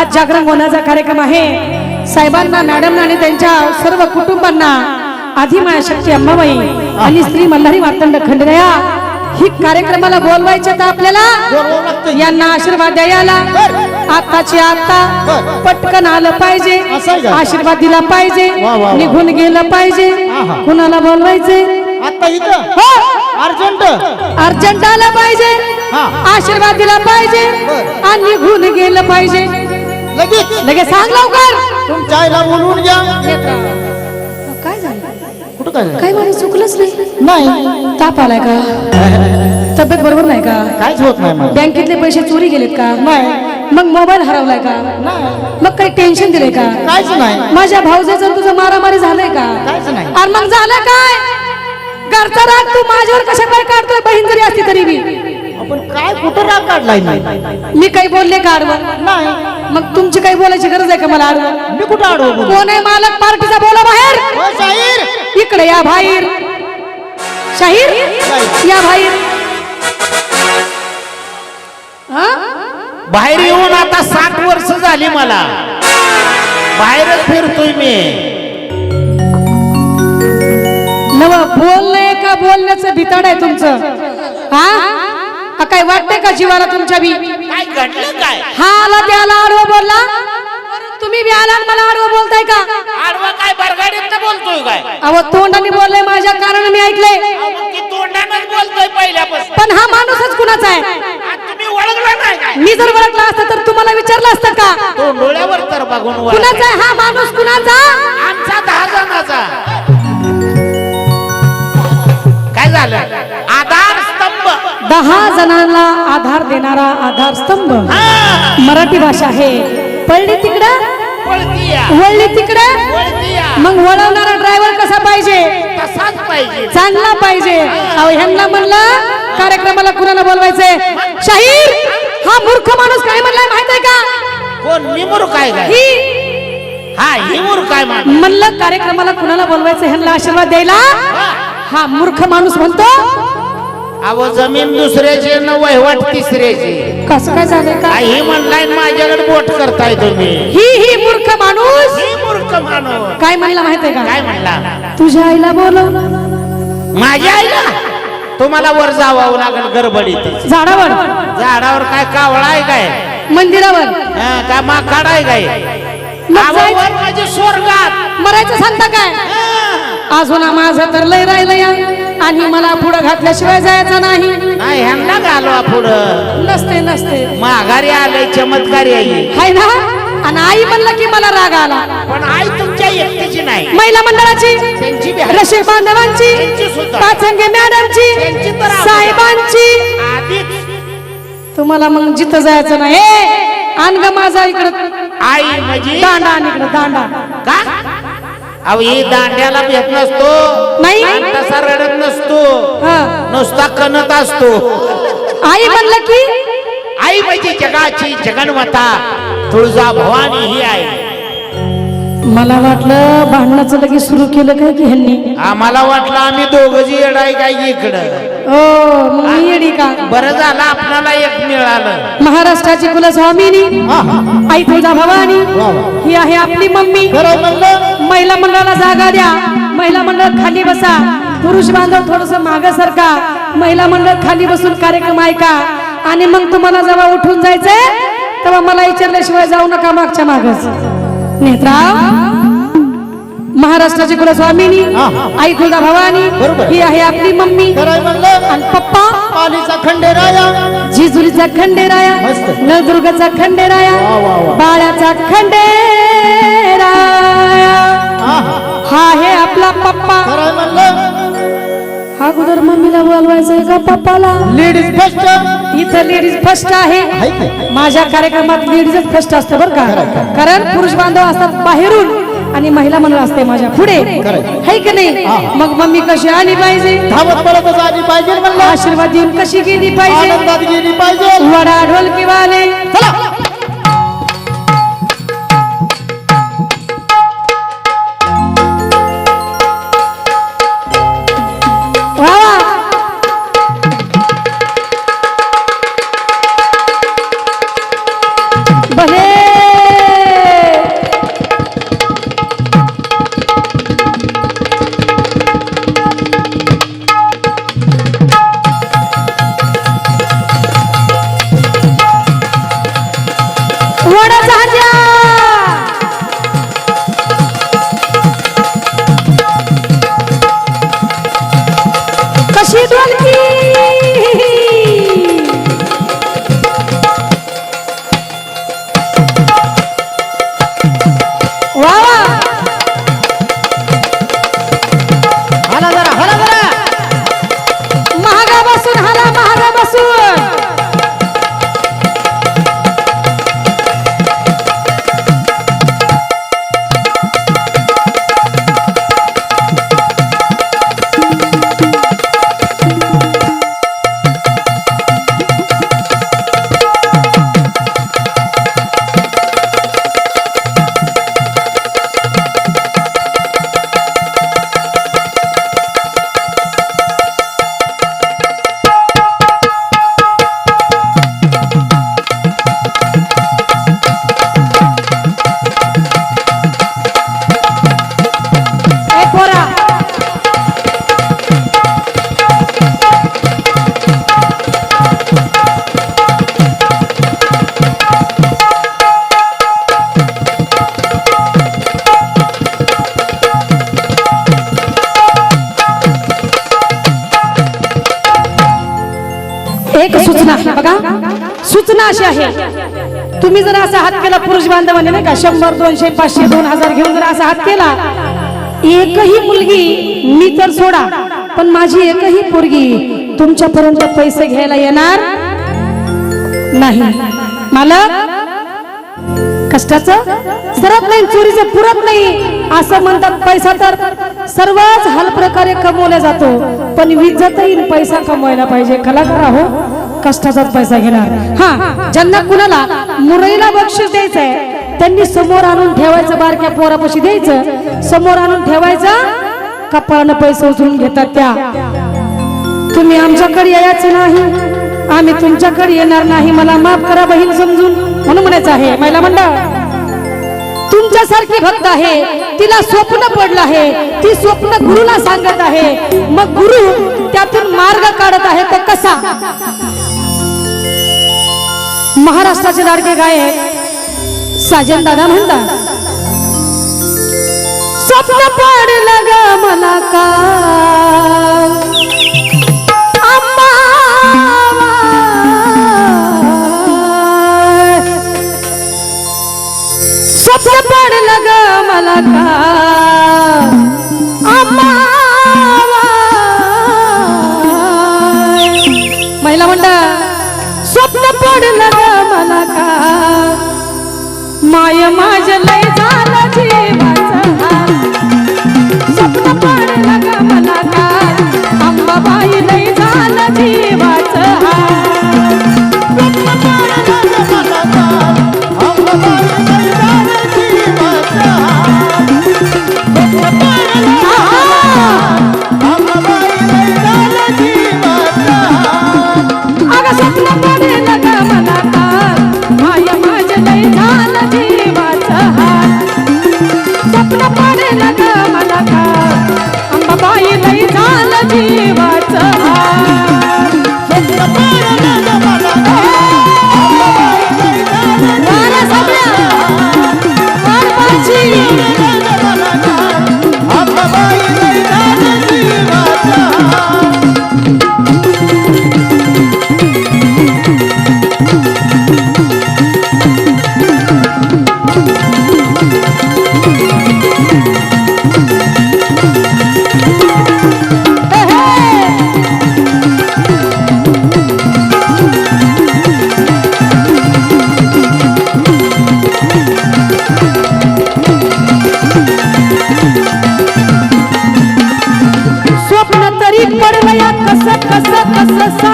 आज जागरण होण्याचा कार्यक्रम आहे साहेबांना मॅडमना आणि त्यांच्या सर्व कुटुंबांना आदिमाया शक्ती अंबाबाई आणि स्त्री मल्हारी मार्तंड खंडरया ही कार्यक्रमाला बोलवायचे तर आपल्याला. यांना आशीर्वाद द्यायला आताची आता पटकन आलं पाहिजे? आशीर्वाद दिला पाहिजे. निघून गेलं पाहिजे. कुणाला बोलवायचे हो अर्जंट अर्जंट आलं पाहिजे. आशीर्वाद दिला पाहिजे. आणि निघून गेलं पाहिजे लगेच लगेच सांग लवकर. तुमच्या आईला बोलवून घ्या. काय झालं? कुठं काय झालं? काय मला चुकलंच नाही. नाही. ताप आलाय का? तब्येत बरोबर नाही का? काहीच होत नाही मला. बँकेतले पैसे चोरी गेलेत का? नाही. मग मोबाईल हरवलाय का? नाही. मग काही टेन्शन दिलंय का? काहीच नाही. माझ्या भाऊजाचं आणि तुझं मारामारी झालंय का? काहीच नाही. आणि मग झालं काय? घरचा राग तू माझ्यावर कशा काय काढतोय? बहीण जरी असती तरी मी आपण काय कुठं राग काढलाय नाही? मी काही बोलले का आडवं? नाही. मग तुमची काही बोलायची गरज आहे का मला आडवं? मी कुठं आडवं बोलू? कोण आहे मालक पार्टीचा? बोला बाहेर. हो, शाहीर! इकडे या बाहेर. शाहीर या बाहेर. हा? बाहेर येऊन आता साठ वर्ष झाली मला. बाहेरच फिरतोय मी. नव बोलणं का बोलण्याचं भिताड आहे तुमचं? हा? हा, काय वाटतंय का जीवाला तुमच्या बी? काय घडलं काय? हा आला त्याला आडवं बोलला. तुम्ही बी आला आणि मला आडवं बोलताय का? आडवा काय बरगाडीत बोलतोय काय? अहो तोंडाने बोलले माझ्या कारण मी ऐकलंय अहो, मग ती तोंडानंच बोलतोय पहिल्यापासून. पण हा माणूसच कुणाचा आहे? आज तुम्ही ओळखला नाही काय? मी जर ओळखला असता तर तुम्हाला विचारलं असतं का? तो डोळ्यावर तर बघून ओळख. कुणाचा आहे हा माणूस? कुणाचा? आमचा दहा जणाचा काय झालं? दहा जणांना आधार देणारा आधार स्तंभ हा, मराठी भाषा आहे पडली तिकडं वळली तिकडं मग वळवणारा ड्रायव्हर कसा पाहिजे? चांगला पाहिजे. अहो ह्यांना म्हणलं कार्यक्रमाला कुणाला बोलवायचंय? शाहीर हा मूर्ख माणूस काय म्हणलाय माहीत आहे का? कोण? निमुर काय काय? ही हा मान म्हणलं कार्यक्रमाला कुणाला बोलवायचं ह्यांना आशीर्वाद द्यायला? हा मूर्ख माणूस म्हणतो अहो जमीन दुसऱ्याची न वहिवाट तिसऱ्याची. कसं काय झालंय का? ही म्हणलाय माझ्याकडे बोट करताय तुम्ही. ही ही मूर्ख माणूस! ही मूर्ख माणूस. काय म्हणला माहीत आहे काय का म्हणला? तुझ्या आईला बोलव. माझ्या आईला? तुम्हाला वर जावावं लागेल गडबडीत झाडावर. झाडावर काय कावळा आहे काय? मंदिरावर. काय माकाड आहे काय? माझे स्वर्गात. मरायचं सांगता काय. अजून माझं तर लय राहिलं या. आणि मला पुढं घातल्याशिवाय जायचं नाही. नाही ह्यांना घालवा पुढं. नसते नसते. माघारी आलंय चमत्कारी आई हाय ना? आणि आई म्हणलं की मला राग आला. पण आई तुमच्या एकटीची नाही. महिला मंडळाची त्यांची बी आहे. रसिक बांधवांची त्यांची सुद्धा. पाचंगे मॅडमची त्यांची तर आहे. साहेबांची. आधीच. तुम्हाला मग जिथं जायचं नाही. ए, आण ग माझा इकडं. आई म्हणजे? दांडा आण इकडं दांडा. का? अहो ही दांड्याला भेट नसतो. नाही? आणि तसा रडत नसतो. हा. नुसता कणत असतो. आई म्हणलं की? आई म्हणजे जगाची जगन्माता. तुळजा भवानी ही आहे मला वाटलं भांडणाचं लगेच सुरू केलं काय की ह्यांनी? आम्हाला वाटलं आम्ही दोघं येडाय काय इकडं. ओ मग मी येडी का? बरं झालं आपल्याला एक मिळालं. महाराष्ट्राची कुलस्वामिनी आई तुळजा भवानी ही आहे आपली मम्मी. म्हणलं? महिला मंडळाला जागा द्या. महिला मंडळ खाली बसा. पुरुष बांधव थोडस माग सरका. महिला मंडळ खाली बसून कार्यक्रम ऐका. आणि मग तुम्हाला जेव्हा उठून जायचंय तेव्हा मला विचारल्याशिवाय जाऊ नका मागच्या मागच. नेत्राव महाराष्ट्राची कुलस्वामिनी आई तुळजा भवानी. ही आहे आपली मम्मी. आणि पप्पा पालीचा खंडेराया. जिजुरीचा खंडेराया. नळदुर्गचा खंडेराया. बाळ्याचा खंडेराया. हा आहे आपला पप्पा. अगोदर मम्मीला बोलवायचंय का पप्पाला? लेडीज फर्स्ट इथं लेडीज फर्स्ट आहे? माझ्या कार्यक्रमात लेडीजच फर्स्ट असतं बरं का. कारण पुरुष बांधव असतात बाहेरून आणि महिला मंडळ असते माझ्या पुढे. है की नाही? मग मम्मी कशी आली पाहिजे? धावत आली पाहिजे आशीर्वाद देऊन कशी गेली पाहिजे? गेली पाहिजे. वडा ढोलकी वाले चला. अशी आहे. तुम्ही जर असा हात केला पुरुष बांधवाने नाही का शंभर दोनशे पाचशे दोन हजार घेऊन जर असा हात केला एकही मुलगी मी तर सोडा पण माझी एकही पोरगी तुमच्यापर्यंत पैसे घ्यायला येणार नाही. मालक कष्टाचं सरत नाही चोरीचं पुरत नाही असं म्हणतात पैसा तर सर्वच हल प्रकारे कमवला जातो पण विजतही पैसा कमवायला पाहिजे. कलाकार हो कष्टाचाच पैसा घेणार. हा ज्यांना कुणाला मुरईला बक्षीस द्यायचंय त्यांनी समोर आणून ठेवायचं बारक्या पोरापाशी द्यायचं. समोर आणून ठेवायचं कपाळानं पैसे उचलून घेतात त्या. तुम्ही आमच्याकडे यायचं नाही. आम्ही तुमच्याकडे येणार नाही. मला माफ करा बहीण समजून म्हणून म्हणायचं आहे महिला मंडळ. तुमच्यासारखी भक्त आहे. तिला स्वप्न पडलं आहे. ती स्वप्न गुरुला सांगत आहे. मग गुरु त्यातून मार्ग काढत आहे तो कसा? महाराष्ट्राचे लाडके गायक साजन दादा म्हणतात स्वप्न पडलं ग मला का? स्वप्न पडलं ग मला का? महिला मंडळ स्वप्न पडलं ग माय माझ्या लय झालं जीवन.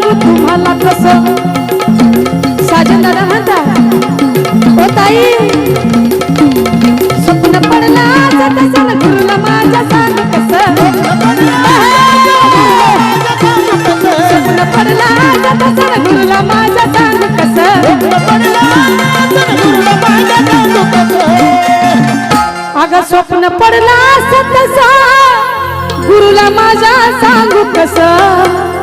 सांगू तुम्हाला कस? साजन दादा म्हणता ओ ताई स्वप्न पडलं तुला माझ्या सांग कस स्वप्न पडलं तुला माझ्या सांग कस? अगं स्वप्न पडला असं गुरुला माझ्या सांगू कसं?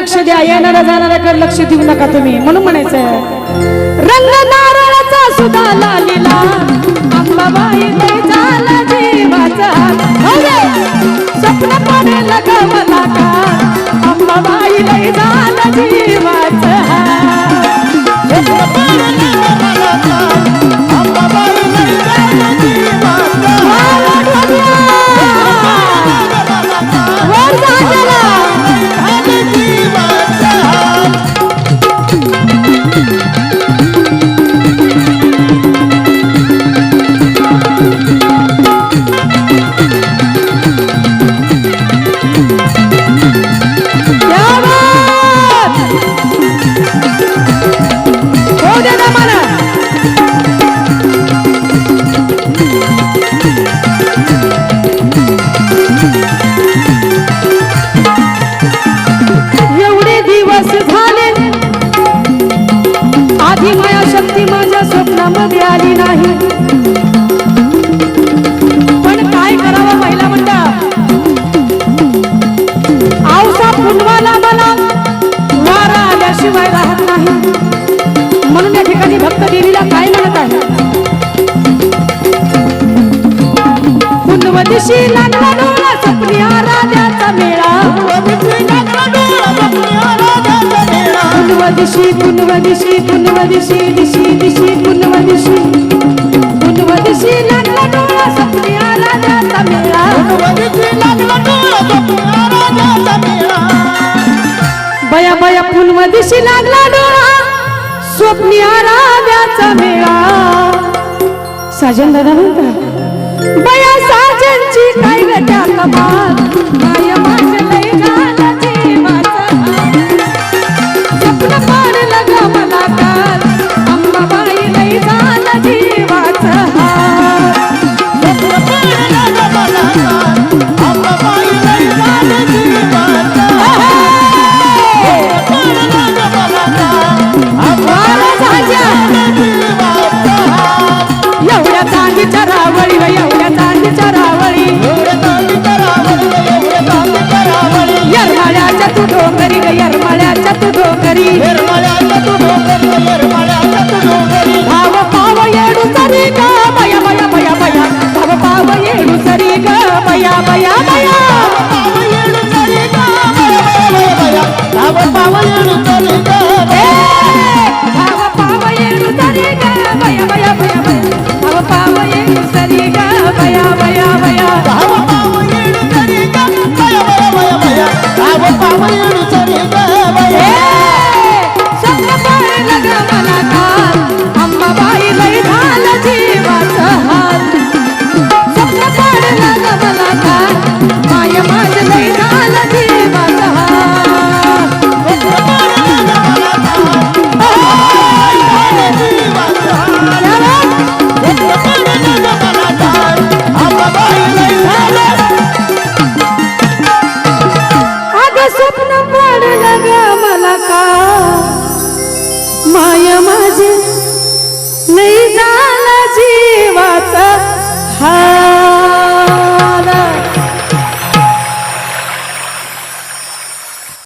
लक्ष द्या येणाऱ्या जाणाऱ्याकडे लक्ष देऊ नका तुम्ही. म्हणून म्हणायचं रंग नारळाचा सुद्धा लालिला. अंबाबाई लय झाला जीवाचा स्वप्न पडेल गवला का अंबाबाई झाला जीवाचा पुनव डोळा स्वप्नी आराध्याचा मेळा. पुनव दिशी पुनव दिशी पुनव दिशी दिशी दिशी दिशी दिशी लागला डोळा मेळा. बया बया पुनव दिशी लागला डोळा स्वप्नी राजाचा मेळा. साजन दादा म्हणता बया